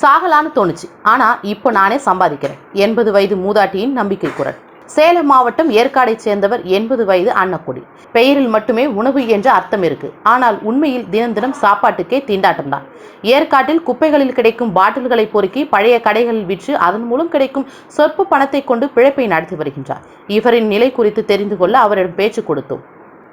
சாகலான்னு தோணுச்சு. ஆனா இப்போ நானே சம்பாதிக்கிறேன். எண்பது வயது மூதாட்டியின் நம்பிக்கை குரல். சேலம் மாவட்டம் ஏற்காடைச் சேர்ந்தவர் எண்பது வயது அன்னக்குடி. பெயரில் மட்டுமே உணவு என்ற அர்த்தம் இருக்கு. ஆனால் உண்மையில் தினம் தினம் சாப்பாட்டுக்கே திண்டாட்டம்தான் ஏற்காட்டில் குப்பைகளில் கிடைக்கும் பாட்டில்களை பொறுக்கி பழைய கடைகளில் விற்று அதன் மூலம் கிடைக்கும் சொற்ப பணத்தை கொண்டு பிழைப்பை நடத்தி வருகின்றார். இவரின் நிலை குறித்து தெரிந்து கொள்ள அவரிடம் பேச்சு கொடுத்தோம்.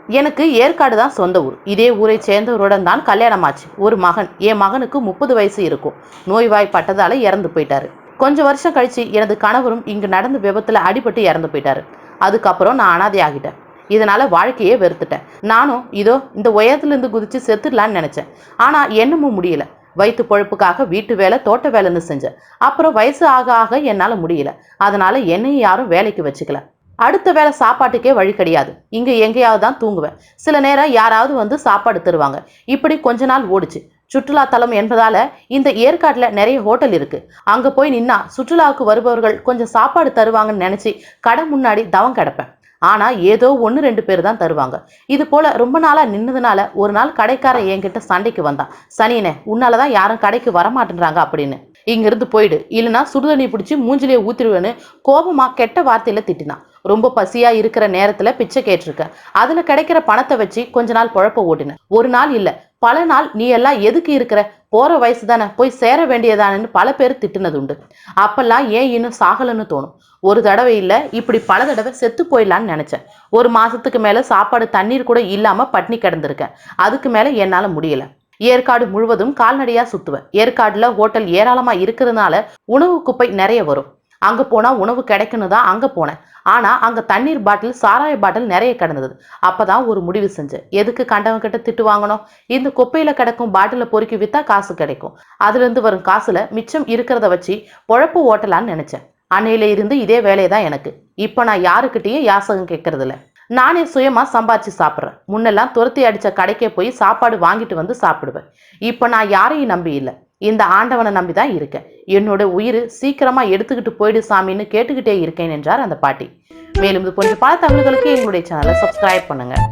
எனக்கு ஏற்காடு தான் சொந்த ஊர். இதே ஊரை சேர்ந்தவருடன் தான் கல்யாணம் ஆச்சு ஒரு மகன். என் மகனுக்கு முப்பது வயசு இருக்கும். நோய்வாய்ப்பட்டதால இறந்து போயிட்டாரு. கொஞ்சம் வருஷம் கழிச்சு எனது கணவரும் இங்கு நடந்த விபத்துல அடிபட்டு இறந்து போயிட்டாரு. அதுக்கப்புறம் நான் அனாதை ஆகிட்டேன். இதனால வாழ்க்கையே வெறுத்துட்டேன். நானும் இதோ இந்த உயரத்துலேருந்து குதிச்சு செத்துடலான்னு நினைச்சேன். ஆனா என்னமும் முடியல. வயிற்று பொழுப்புக்காக வீட்டு வேலை தோட்ட வேலைன்னு செஞ்சேன். அப்புறம் வயசு ஆக ஆக என்னால் முடியல. அதனால என்னையும் யாரும் வேலைக்கு வச்சுக்கல. அடுத்த வேலை சாப்பாட்டுக்கே வழி கிடையாது. இங்கே எங்கேயாவது தான் தூங்குவேன். சில நேரம் யாராவது வந்து சாப்பாடு தருவாங்க. இப்படி கொஞ்ச நாள் ஓடுச்சு. சுற்றுலா தலம் என்பதால இந்த ஏற்காட்டில் நிறைய ஹோட்டல் இருக்கு. அங்கே போய் நின்னா சுற்றுலாவுக்கு வருபவர்கள் கொஞ்சம் சாப்பாடு தருவாங்கன்னு நினச்சி கடை முன்னாடி தவம் கிடப்பேன். ஆனால் ஏதோ ஒன்று ரெண்டு பேர் தான் தருவாங்க. இது போல் ரொம்ப நாளாக நின்னதுனால ஒரு நாள் கடைக்காரன் என்கிட்ட சண்டைக்கு வந்தான். சனினே உன்னால தான் யாரும் கடைக்கு வரமாட்டேன்றாங்க அப்படின்னு. இங்கிருந்து போயிடு. இல்லைன்னா சுடுதண்ணி பிடிச்சி மூஞ்சிலே ஊத்திடுவேன்னு கோபமாக கெட்ட வார்த்தையில் திட்டினான். ரொம்ப பசியா இருக்கிற நேரத்துல பிச்சை கேட்டிருக்க. அதுல கிடைக்கிற பணத்தை வச்சு கொஞ்ச நாள் குழப்ப ஓட்டின. ஒரு நாள் இல்ல. பல நாள் நீ எல்லாம் எதுக்கு இருக்கிற? போற வயசு தானே. போய் சேர வேண்டியதானன்னு பல பேர் திட்டுனது உண்டு. அப்பெல்லாம் ஏன் இன்னும் சாகலன்னு தோணும். ஒரு தடவை இல்ல இப்படி பல தடவை செத்து போயிடலான்னு நினைச்சேன். ஒரு மாசத்துக்கு மேல சாப்பாடு தண்ணீர் கூட இல்லாம பட்னி கிடந்திருக்கேன். அதுக்கு மேல என்னால முடியல. ஏற்காடு முழுவதும் கால்நடையா சுத்துவேன். ஏற்காடுல ஹோட்டல் ஏராளமா இருக்கிறதுனால உணவு குப்பை நிறைய வரும். அங்க போனா உணவு கிடைக்குன்னு தான் அங்க போனேன். ஆனால் அங்கே தண்ணீர் பாட்டில் சாராய பாட்டில் நிறைய கிடந்தது. அப்போ தான் ஒரு முடிவு செஞ்சேன். எதுக்கு கண்டவங்கிட்ட திட்டு வாங்கணும்? இந்த குப்பையில் கிடக்கும் பாட்டிலை பொறுக்கி விற்றா காசு கிடைக்கும். அதுலேருந்து வரும் காசில் மிச்சம் இருக்கிறத வச்சு பொழப்பு ஓட்டலான்னு நினச்சேன். அன்னையில இருந்து இதே வேலையை தான் எனக்கு. இப்போ நான் யாருக்கிட்டேயே யாசகம் கேட்கறதில்ல. நானே சுயமாக சம்பாரிச்சு சாப்பிட்றேன். முன்னெல்லாம் துரத்தி அடித்த கடைக்கே போய் சாப்பாடு வாங்கிட்டு வந்து சாப்பிடுவேன். இப்போ நான் யாரையும் நம்பி இல்லை. இந்த ஆண்டவனை நம்பி தான் இருக்கேன் என்னோட உயிர் சீக்கிரமாக எடுத்துக்கிட்டு போயிடு சாமின்னு கேட்டுக்கிட்டே இருக்கேன் என்றார் அந்த பாட்டி. மேலும் இது போன்ற பல தமிழ்களுக்கு எங்களுடைய சேனலை சப்ஸ்கிரைப் பண்ணுங்கள்